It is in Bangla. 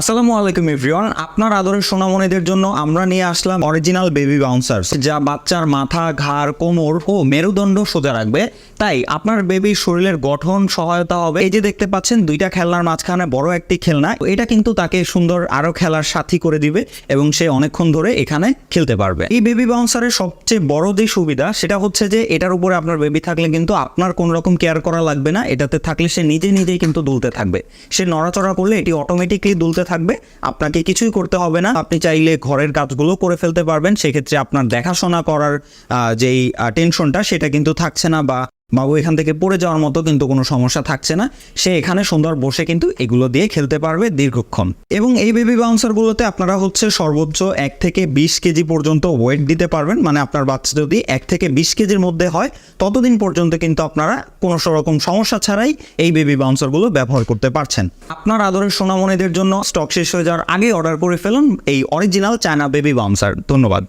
আসসালামু আলাইকুম এভরিওয়ান, আপনার আদরের সোনামণিদের জন্য আমরা নিয়ে আসলাম অরিজিনাল বেবি বাউন্সার যা বাচ্চার মাথা, ঘাড়, কোমর ও মেরুদণ্ড সোজা রাখবে। তাই আপনার বেবির শরীরের গঠন, সহায়তা হবে। এই যে দেখতে পাচ্ছেন, দুইটা খেলনার মাঝখানে বড় একটি খেলনা। এটা কিন্তু তাকে সুন্দর আরও খেলার সাথী করে দিবে এবং সে অনেকক্ষণ ধরে এখানে খেলতে পারবে। এই বেবি বাউন্সারের সবচেয়ে বড় যে সুবিধা, সেটা হচ্ছে যে এটার উপরে আপনার বেবি থাকলে কিন্তু আপনার কোনো রকম কেয়ার করা লাগবে না। এটাতে থাকলে সে নিজে নিজেই কিন্তু দুলতে থাকবে। সে নড়াচড়া করলে এটি অটোমেটিকলি দুলতে থাকবে, আপনাকে কিছুই করতে হবে না। আপনি চাইলে ঘরের কাজগুলো করে ফেলতে পারবেন। সেক্ষেত্রে আপনার দেখাশোনা করার যেই টেনশনটা সেটা কিন্তু থাকছে না বা বাবু এখান থেকে পড়ে যাওয়ার মতো কিন্তু কোনো সমস্যা থাকছে না। সে এখানে সুন্দর বসে কিন্তু এগুলো দিয়ে খেলতে পারবে দীর্ঘক্ষণ। এবং এই বেবি বাউন্সারগুলোতে আপনারা হচ্ছে সর্বোচ্চ এক থেকে বিশ কেজি পর্যন্ত ওয়েট দিতে পারবেন। মানে আপনার বাচ্চা যদি এক থেকে বিশ কেজির মধ্যে হয়, ততদিন পর্যন্ত কিন্তু আপনারা কোনো রকম সমস্যা ছাড়াই এই বেবি বাউন্সারগুলো ব্যবহার করতে পারছেন। আপনার আদরের সোনামণিদের জন্য স্টক শেষ হয়ে যাওয়ার আগে অর্ডার করে ফেলুন এই অরিজিনাল চায়না বেবি বাউন্সার ধন্যবাদ।